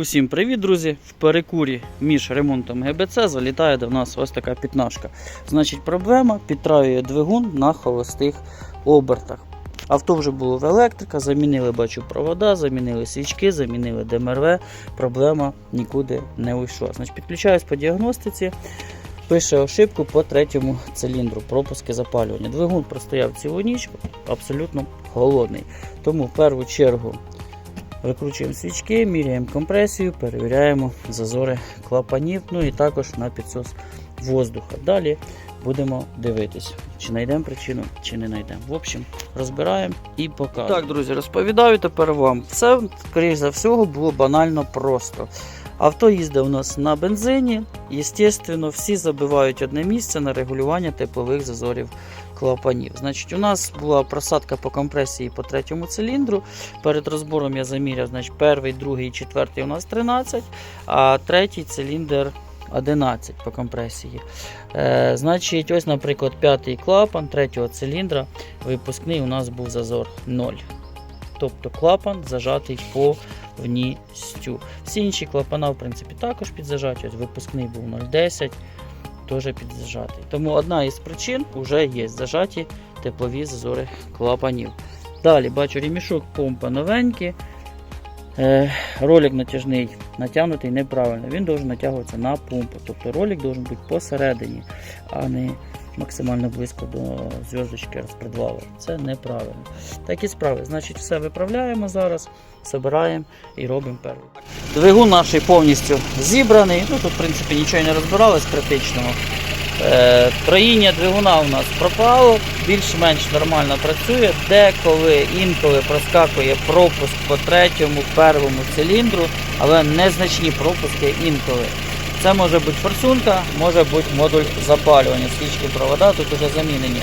Усім привіт, друзі! В перекурі між ремонтом ГБЦ залітає до нас ось така пітнашка. Значить, проблема підтраює двигун на холостих обертах. Авто вже було в електрика, замінили, бачу, провода, замінили свічки, замінили ДМРВ. Проблема нікуди не уйшла. Значить, підключаюсь по діагностиці. Пише ошибку по третьому циліндру, пропуски запалювання. Двигун простояв цілу ніч, абсолютно холодний. Тому в першу чергу Викручуємо свічки, міряємо компресію, перевіряємо зазори клапанів, ну і також на підсос воздуха. Далі будемо дивитись, чи знайдемо причину, чи не знайдемо. В общем, розбираємо і показуємо. Так, друзі, розповідаю тепер вам. Це, скоріш за всього, було банально просто. Авто їздить у нас на бензині. Єстественно, всі забивають одне місце на регулювання теплових зазорів клапанів. Значить, у нас була просадка по компресії по третьому циліндру. Перед розбором я заміряв, значить, перший, другий четвертий у нас 13, а третій циліндр 11 по компресії. Е, значить, ось, наприклад, п'ятий клапан третього циліндра, випускний у нас був зазор 0. Тобто клапан зажатий повністю. Всі інші клапана, в принципі, також підзажаті. Ось випускний був 0,10, теж підзажатий. Тому одна із причин вже є зажаті теплові зазори клапанів. Далі бачу ремішок помпа новенький. Е, ролик натяжний натягнутий неправильно. Він должен натягуватися на помпу. Тобто ролик должен бути посередині, а не максимально близько до зв'язочки розпредвалу. Це неправильно. Такі справи. Значить, все виправляємо зараз, збираємо і робимо перший. Двигун наш повністю зібраний. Ну тут, в принципі, нічого не розбиралось критичного. Е, Троїння двигуна у нас пропало, більш-менш нормально працює. Деколи інколи проскакує пропуск по третьому, первому циліндру, але незначні пропуски інколи. Це може бути форсунка, може бути модуль запалювання. Свічки провода тут вже замінені.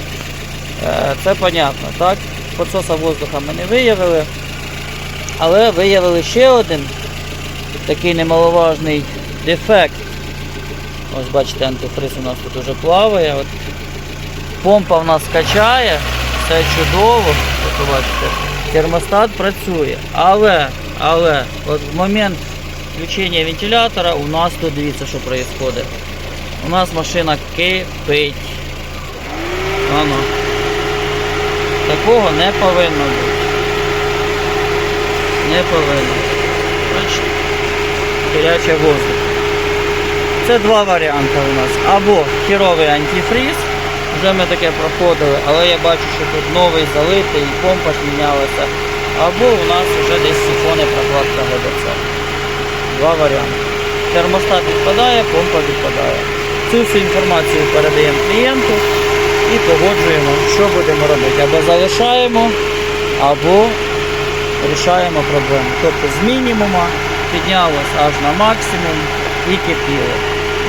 Е, Це понятно, так? Подсоса воздуха ми не виявили. Але виявили ще один такий немаловажний дефект. Ось бачите, антифриз у нас тут уже плаває. От помпа в нас качає, все чудово. От бачите, термостат працює. Але, але, от в момент включення вентилятора у нас тут дивіться, що відбувається. У нас машина кипить. Ано. Такого не повинно бути. Не повинно. Бачите? Гарячий воздух. Це два варіанти у нас. Або хіровий антифріз, вже ми таке проходили, але я бачу, що тут новий залитий, помпа ж. Або у нас вже десь сифони прокладка ГБЦ. Два варіанти. Термостат відпадає, помпа відпадає. Цю всю інформацію передаємо клієнту і погоджуємо, що будемо робити. Або залишаємо, або рішаємо проблему. Тобто з мінімума піднялось аж на максимум і кипіло.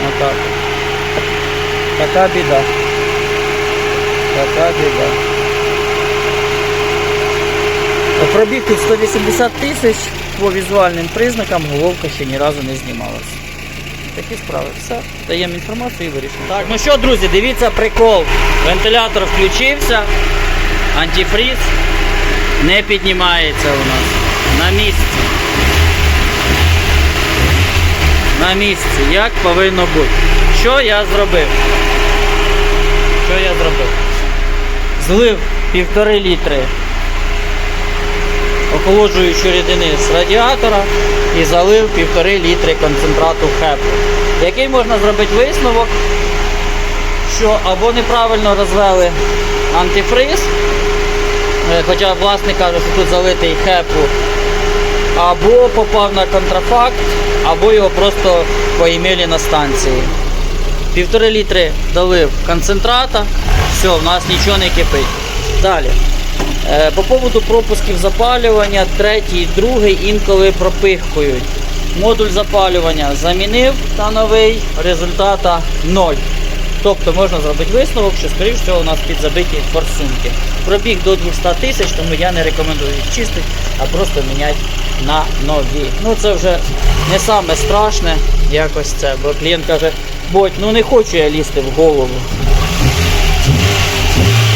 Отак. Така біда. Така біда. Пробіг тут 180 тисяч по візуальним признакам головка ще ні разу не знімалася. Такі справи. Все, даємо інформацію і вирішимо. Так, ну що, друзі, дивіться прикол. Вентилятор включився, антифріз не піднімається у нас. На місці. На місці, як повинно бути. Що я зробив? Що я зробив? Злив півтори літри охолоджуючої рідини з радіатора і залив півтори літри концентрату хепу. Який можна зробити висновок, що або неправильно розвели антифриз, е, хоча власник каже, що тут залитий хепу, або попав на контрафакт, або його просто поімели на станції. Півтори літри долив концентрата, все, в нас нічого не кипить. Далі. Е, По поводу пропусків запалювання, третій, другий інколи пропихкують. Модуль запалювання замінив та новий, результата 0. Тобто можна зробити висновок, що скоріш всього у нас підзабиті форсунки. Пробіг до 200 тисяч, тому я не рекомендую їх чистити, а просто міняти на нові. Ну це вже не саме страшне якось це, бо клієнт каже, будь, ну не хочу я лізти в голову.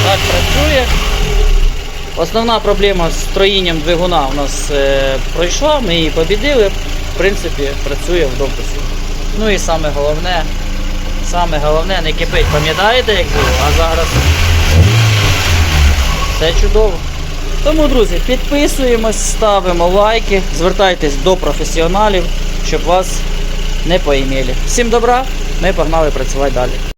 Так працює. Основна проблема з строїнням двигуна у нас е, пройшла, ми її побідили. в принципі, працює в допуску. Ну і саме головне, саме головне не кипить. Пам'ятаєте, як було? А зараз все чудово. Тому, друзі, підписуємось, ставимо лайки, звертайтесь до професіоналів, щоб вас не поімели. Всім добра, ми погнали працювати далі.